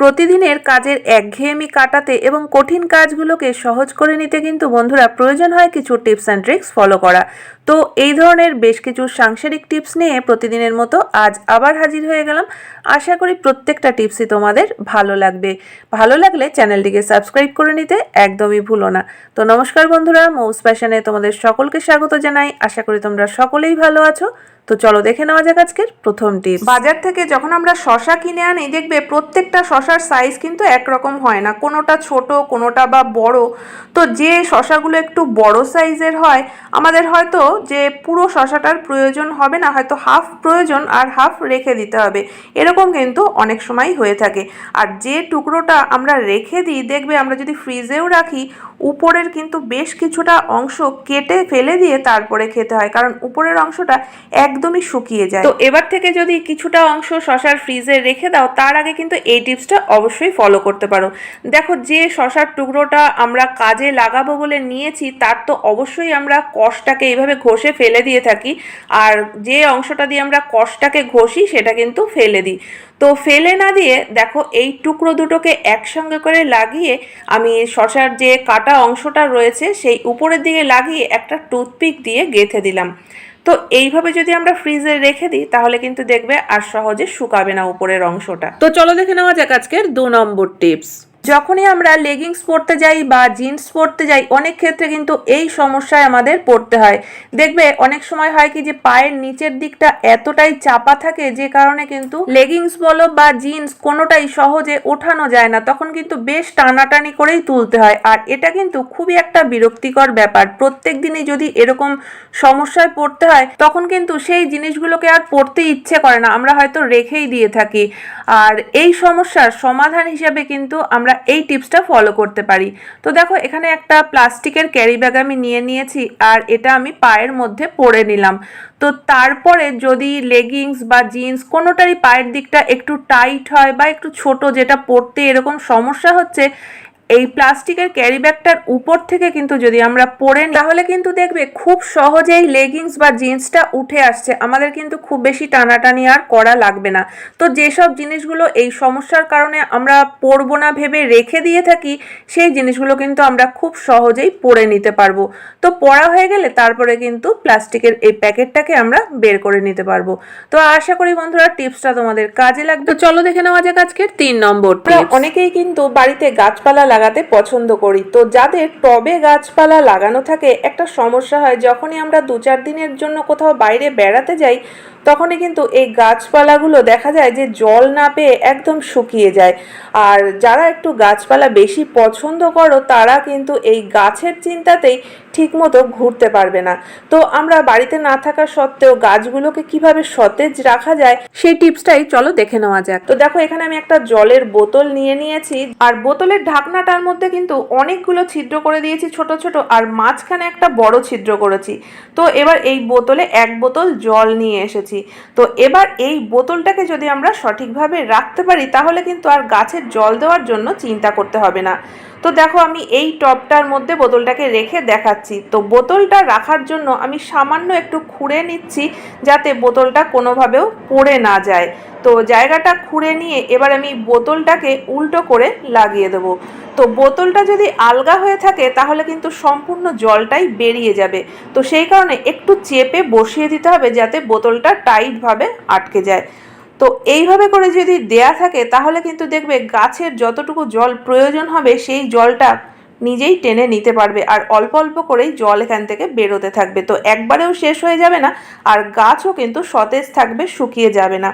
প্রতিদিনের কাজের একঘেয়েমি কাটাতে এবং কঠিন কাজগুলোকে সহজ করে নিতে কিন্তু বন্ধুরা প্রয়োজন হয় কিছু টিপস অ্যান্ড ট্রিক্স ফলো করা। তো এই ধরনের বেশ কিছু সাংসারিক টিপস নিয়ে প্রতিদিনের মতো আজ আবার হাজির হয়ে গেলাম। আশা করি প্রত্যেকটা টিপসই তোমাদের ভালো লাগবে। ভালো লাগলে চ্যানেলটিকে সাবস্ক্রাইব করে নিতে একদমই ভুলো না। তো নমস্কার বন্ধুরা, মৌস প্যাশনে তোমাদের সকলকে স্বাগত জানাই। আশা করি তোমরা সকলেই ভালো আছো। তো চলো দেখে নেওয়া যাক আজকের প্রথম টিপস বাজার থেকে যখন আমরা শশা কিনে আনি, দেখবে প্রত্যেকটা শশার সাইজ কিন্তু একরকম হয় না। কোনোটা ছোট, কোনোটা বা বড়। তো যে শশাগুলো একটু বড় সাইজের হয়, আমাদের হয়তো যে পুরো শশাটার প্রয়োজন হবে না, হয়তো হাফ প্রয়োজন আর হাফ রেখে দিতে হবে। এরকম কিন্তু অনেক সময় হয়ে থাকে। আর যে টুকরোটা আমরা রেখে দিই, দেখবে আমরা যদি ফ্রিজেও রাখি, উপরের কিন্তু বেশ কিছুটা অংশ কেটে ফেলে দিয়ে তারপরে খেতে হয়। কারণ উপরের অংশটা একদমই শুকিয়ে যায়। তো এবার থেকে যদি কিছুটা অংশ শশার ফ্রিজে রেখে দাও, তার আগে কিন্তু এই টিপসটা অবশ্যই ফলো করতে পারো। দেখো, যে শশার টুকরোটা আমরা কাজে লাগাবো বলে নিয়েছি, তার তো অবশ্যই আমরা কষটাকে এইভাবে ঘষে ফেলে দিয়ে থাকি। আর যে অংশটা দিয়ে আমরা কষটাকে ঘষি, সেটা কিন্তু ফেলে দিই। তো ফেলে না দিয়ে দেখো, এই টুকরো দুটোকে একসঙ্গে করে লাগিয়ে আমি শশার যে কাটা অংশটা রয়েছে, সেই উপরের দিকে লাগিয়ে একটা টুথপিক দিয়ে গেঁথে দিলাম। তো এইভাবে যদি আমরা ফ্রিজে রেখে দিই, তাহলে কিন্তু দেখবে আর সহজে শুকাবে না উপরের অংশটা। তো চলো দেখে নেওয়া যাক আজকের দু নম্বর টিপস যখনই আমরা লেগিংস পরতে যাই বা জিন্স পরতে যাই, অনেক ক্ষেত্রে কিন্তু এই সমস্যায় আমাদের পড়তে হয়। দেখবে, অনেক সময় হয় কি যে পায়ের নিচের দিকটা এতটাই চাপা থাকে যে কারণে কিন্তু লেগিংস বলো বা জিন্স কোনোটাই সহজে ওঠানো যায় না। তখন কিন্তু বেশ টানাটানি করেই তুলতে হয়। আর এটা কিন্তু খুবই একটা বিরক্তিকর ব্যাপার। প্রত্যেক দিনই যদি এরকম সমস্যায় পড়তে হয়, তখন কিন্তু সেই জিনিসগুলোকে আর পড়তে ইচ্ছে করে না। আমরা হয়তো রেখেই দিয়ে থাকি। আর এই সমস্যার সমাধান হিসেবে কিন্তু আমরা এই টিপসটা ফলো করতে পারি। তো দেখো, এখানে একটা প্লাস্টিকের ক্যারি ব্যাগ আমি নিয়ে নিয়েছি আর এটা আমি পায়ের মধ্যে পরে নিলাম। তো তারপরে যদি লেগিংস বা জিন্স কোনোটারই পায়ের দিকটা একটু টাইট হয় বা একটু ছোট যেটা পরতে এরকম সমস্যা হচ্ছে এই প্লাস্টিকের ক্যারি ব্যাগটার উপর থেকে কিন্তু যদি আমরা পরে নিই, তাহলে কিন্তু দেখবে খুব সহজেই লেগিংস বা জিন্সটা উঠে আসছে। আমাদের কিন্তু খুব বেশি টানাটানি আর করা লাগবে না। তো যেসব জিনিসগুলো এই সমস্যার কারণে আমরা পরবো না ভেবে রেখে দিয়ে থাকি সেই জিনিসগুলো কিন্তু আমরা খুব সহজেই পরে নিতে পারব। তো পড়া হয়ে গেলে তারপরে কিন্তু প্লাস্টিকের এই প্যাকেটটাকে আমরা বের করে নিতে পারব। তো আশা করি বন্ধুরা টিপসটা তোমাদের কাজে লাগবে। চলো দেখে নেওয়া যাক আজকের তিন নম্বর অনেকেই কিন্তু বাড়িতে গাছপালা লাগাতে পছন্দ করি। তো যাদের টবে গাছপালা লাগানো থাকে, একটা সমস্যা হয়, যখনই আমরা দু চার দিনের জন্য কোথাও বাইরে বেড়াতে যাই, তখনই কিন্তু এই গাছপালাগুলো দেখা যায় যে জল না পেয়ে একদম শুকিয়ে যায়। আর যারা একটু গাছপালা বেশি পছন্দ করো, তারা কিন্তু এই গাছের চিন্তাতেই ঠিকমতো ঘুরতে পারবে না। তো আমরা বাড়িতে না থাকা সত্ত্বেও গাছগুলোকে কীভাবে সতেজ রাখা যায় সেই টিপসটাই চলো দেখে নেওয়া যাক। তো দেখো এখানে আমি একটা জলের বোতল নিয়ে নিয়েছি। আর বোতলের ঢাকনাটার মধ্যে কিন্তু অনেকগুলো ছিদ্র করে দিয়েছি ছোট ছোট, আর মাঝখানে একটা বড় ছিদ্র করেছি। তো এবার এই বোতলে এক বোতল জল নিয়ে এসেছি। তো এবার এই বোতলটাকে যদি আমরা সঠিকভাবে রাখতে পারি, তাহলে কিন্তু আর গাছের জল দেওয়ার জন্য চিন্তা করতে হবে না। তো দেখো আমি এই টবটার মধ্যে বোতলটাকে রেখে দেখাচ্ছি। তো বোতলটা রাখার জন্য আমি সামান্য একটু খুঁড়ে নিচ্ছি যাতে বোতলটা কোনোভাবেও পড়ে না যায়। তো জায়গাটা খুঁড়ে নিয়ে এবার আমি বোতলটাকে উল্টো করে লাগিয়ে দেবো। তো বোতলটা যদি আলগা হয়ে থাকে তাহলে কিন্তু সম্পূর্ণ জলটাই বেরিয়ে যাবে। তো সেই কারণে একটু চেপে বসিয়ে দিতে হবে যাতে বোতলটা টাইটভাবে আটকে যায়। তো এইভাবে করে যদি দেয়া থাকে, তাহলে কিন্তু দেখবে গাছের যতটুকু জল প্রয়োজন হবে, সেই জলটা নিজেই টেনে নিতে পারবে আর অল্প অল্প করেই জল এখান থেকে বেরোতে থাকবে। তো একবারেও শেষ হয়ে যাবে না, আর গাছও কিন্তু সতেজ থাকবে, শুকিয়ে যাবে না।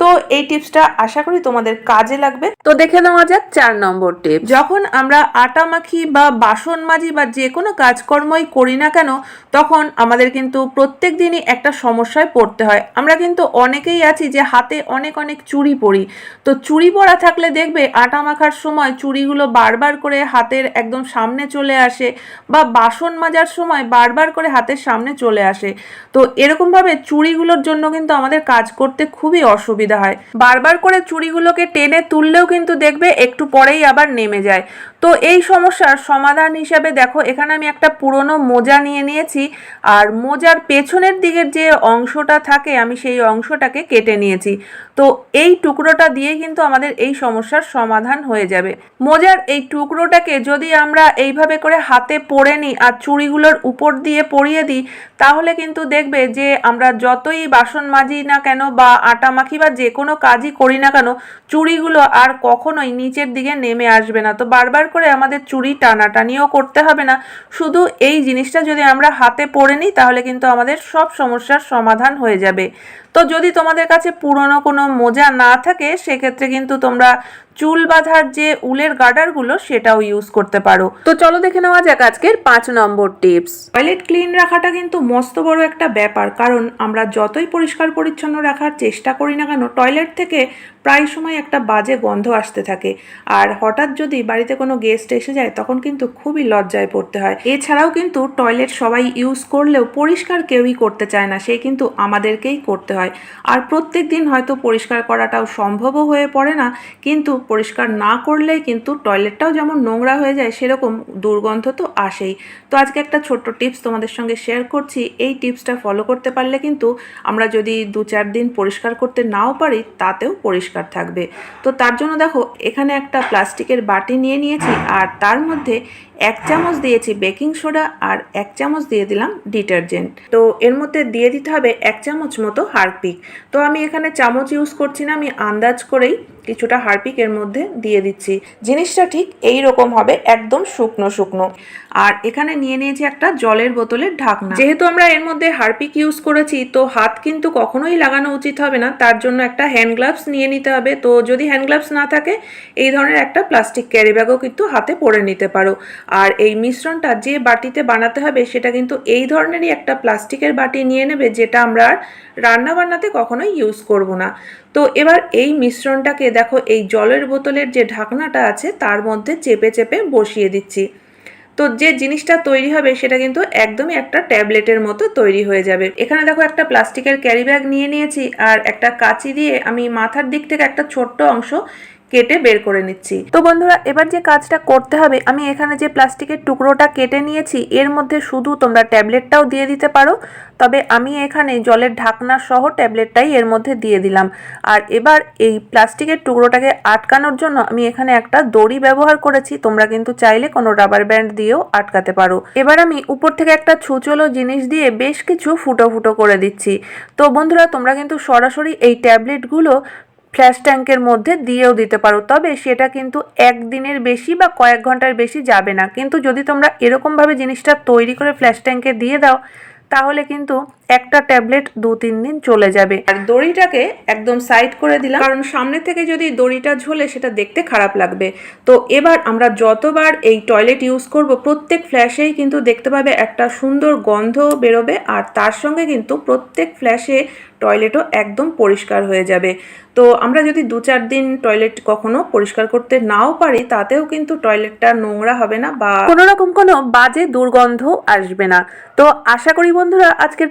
তো এই টিপসটা আশা করি তোমাদের কাজে লাগবে। তো দেখে নেওয়া যাক চার নম্বর টিপ যখন আমরা আটা মাখি বা বাসন মাজি বা যে কোনো কাজকর্মই করি না কেন তখন আমাদের কিন্তু প্রত্যেক দিনই একটা সমস্যায় পড়তে হয়। আমরা কিন্তু অনেকেই আছি যে হাতে অনেক অনেক চুড়ি পরি। তো চুড়ি পরা থাকলে দেখবে আটা মাখার সময় চুড়িগুলো বারবার করে হাতের একদম সামনে চলে আসে বা বাসন মাজার সময় বারবার করে হাতের সামনে চলে আসে। তো এরকমভাবে চুড়িগুলোর জন্য কিন্তু আমাদের কাজ করতে খুবই অসুবিধা। অসুবিধা হয়। বারবার করে চুড়িগুলোকে টেনে তুললেও কিন্তু দেখবে একটু পরেই আবার নেমে যায়। তো এই সমস্যার সমাধান হিসাবে দেখো, এখানে আমি একটা পুরনো মোজা নিয়ে নিয়েছি। আর মোজার পেছনের দিকের যে অংশটা থাকে, আমি সেই অংশটাকে কেটে নিয়েছি। তো এই টুকরোটা দিয়ে কিন্তু আমাদের এই সমস্যার সমাধান হয়ে যাবে। মোজার এই টুকরোটাকে যদি আমরা এইভাবে করে হাতে পরে নিই আর চুড়িগুলোর উপর দিয়ে পরিয়ে দিই তাহলে কিন্তু দেখবে যে আমরা যতই বাসন মাজি না কেন বা আটা মাখি বা যে কোনো কাজই করি না কেন, চুড়িগুলো আর কখনোই নিচের দিকে নেমে আসবে না। তো বারবার করে আমাদের চুড়ি টানাটানিও করতে হবে না। শুধু এই জিনিসটা যদি আমরা হাতে পরে নিই, তাহলে কিন্তু আমাদের সব সমস্যার সমাধান হয়ে যাবে। তো যদি তোমাদের কাছে পুরনো কোনো মোজা না থাকে, সেক্ষেত্রে কিন্তু তোমরা চুল বাঁধার যে উলের গার্ডারগুলো সেটাও ইউজ করতে পারো। তো চলো দেখে নেওয়া যাক আজকের পাঁচ নম্বর টিপস টয়লেট ক্লিন রাখাটা কিন্তু মস্ত বড় একটা ব্যাপার, কারণ আমরা যতই পরিষ্কার পরিচ্ছন্ন রাখার চেষ্টা করি না কেন টয়লেট থেকে প্রায় সময় একটা বাজে গন্ধ আসতে থাকে। আর হঠাৎ যদি বাড়িতে কোনো গেস্ট এসে যায়, তখন কিন্তু খুবই লজ্জায় পড়তে হয়। এছাড়াও কিন্তু টয়লেট সবাই ইউজ করলেও পরিষ্কার কেউই করতে চায় না সেই কিন্তু আমাদেরকেই করতে হয়। আর প্রত্যেক দিন হয়তো পরিষ্কার করাটাও সম্ভবও হয়ে পড়ে না, কিন্তু পরিষ্কার না করলেই কিন্তু টয়লেটটাও যেমন নোংরা হয়ে যায়, সেরকম দুর্গন্ধ তো আসেই। তো আজকে একটা ছোট্ট টিপস তোমাদের সঙ্গে শেয়ার করছি। এই টিপসটা ফলো করতে পারলে কিন্তু আমরা যদি দু চার দিন পরিষ্কার করতে নাও পারি, তাতেও পরিষ্কার থাকবে। তো তার জন্য দেখো, এখানে একটা প্লাস্টিকের বাটি নিয়ে নিয়েছি আর তার মধ্যে এক চামচ দিয়েছি বেকিং সোডা আর এক চামচ দিয়ে দিলাম ডিটারজেন্ট। তো এর মধ্যে দিয়ে দিতে হবে এক চামচ মতো হারপিক। তো আমি এখানে চামচ ইউজ করছি না, আমি আন্দাজ করেই কিছুটা হারপিক এর মধ্যে দিয়ে দিচ্ছি। জিনিসটা ঠিক এই রকম হবে, একদম শুকনো শুকনো। আর এখানে নিয়ে নিয়েছি একটা জলের বোতলের ঢাকনা। যেহেতু আমরা এর মধ্যে হারপিক ইউজ করেছি, তো হাত কিন্তু কখনোই লাগানো উচিত হবে না। তার জন্য একটা হ্যান্ড গ্লাভস নিয়ে নিতে হবে। তো যদি হ্যান্ড গ্লাভস না থাকে, এই ধরনের একটা প্লাস্টিক ক্যারি ব্যাগও কিন্তু হাতে পরে নিতে পারো। আর এই মিশ্রণটা যে বাটিতে বানাতে হবে, সেটা কিন্তু এই ধরনেরই একটা প্লাস্টিকের বাটি নিয়ে নেবে, যেটা আমরা আর রান্না বান্নাতে কখনোই ইউজ করব না। তো এবার এই মিশ্রণটাকে দেখো, এই জলের বোতলের যে ঢাকনাটা আছে, তার মধ্যে চেপে চেপে বসিয়ে দিচ্ছি। তো যে জিনিসটা তৈরি হবে, সেটা কিন্তু একদমই একটা ট্যাবলেটের মতো তৈরি হয়ে যাবে। এখানে দেখো, একটা প্লাস্টিকের ক্যারি ব্যাগ নিয়ে নিয়েছি, আর একটা কাঁচি দিয়ে আমি মাথার দিক থেকে একটা ছোট্ট অংশ কেটে বের করে নিচ্ছি। তো বন্ধুরা, এবার যে কাজটা করতে হবে, আমি এখানে যে প্লাস্টিকের টুকরোটা কেটে নিয়েছি, এর মধ্যে শুধু তোমরা ট্যাবলেটটাও দিয়ে দিতে পারো। তবে আমি এখানে জলের ঢাকনা সহ ট্যাবলেটটাই এর মধ্যে দিয়ে দিলাম। আর এবার এই প্লাস্টিকের টুকরোটাকে আটকানোর জন্য আমি এখানে একটা দড়ি ব্যবহার করেছি। তোমরা কিন্তু চাইলে কোনো রাবার ব্যান্ড দিয়েও আটকাতে পারো। এবার আমি উপর থেকে একটা ছুচলো জিনিস দিয়ে বেশ কিছু ফুটো ফুটো করে দিচ্ছি। তো বন্ধুরা, তোমরা কিন্তু সরাসরি এই ট্যাবলেটগুলো ফ্ল্যাশ ট্যাঙ্কের মধ্যে দিয়েও দিতে পারো। তবে সেটা কিন্তু একদিনের বেশি বা কয়েক ঘণ্টার বেশি যাবে না। কিন্তু যদি তোমরা এরকমভাবে জিনিসটা তৈরি করে ফ্ল্যাশ ট্যাঙ্কে দিয়ে দাও, তাহলে কিন্তু একটা ট্যাবলেট দু তিন দিন চলে যাবে। আর দড়িটাকে একদম সাইড করে দিলাম কারণ সামনে থেকে যদি দড়িটা ঝোলে সেটা দেখতে খারাপ লাগবে। তো এবার আমরা যতবার এই টয়লেট ইউজ করব প্রত্যেক ফ্ল্যাশেই কিন্তু দেখতে পাবে একটা সুন্দর গন্ধ বেরোবে আর তার সঙ্গে কিন্তু প্রত্যেক ফ্ল্যাশে টয়লেটও একদম পরিষ্কার হয়ে যাবে। তো আমরা যদি দু চার দিন টয়লেট কখনো পরিষ্কার করতে নাও পারি তাতেও কিন্তু টয়লেটটা নোংরা হবে না বা কোনো রকম কোনো বাজে দুর্গন্ধ আসবে না। তো আশা করি বন্ধুরা আজকের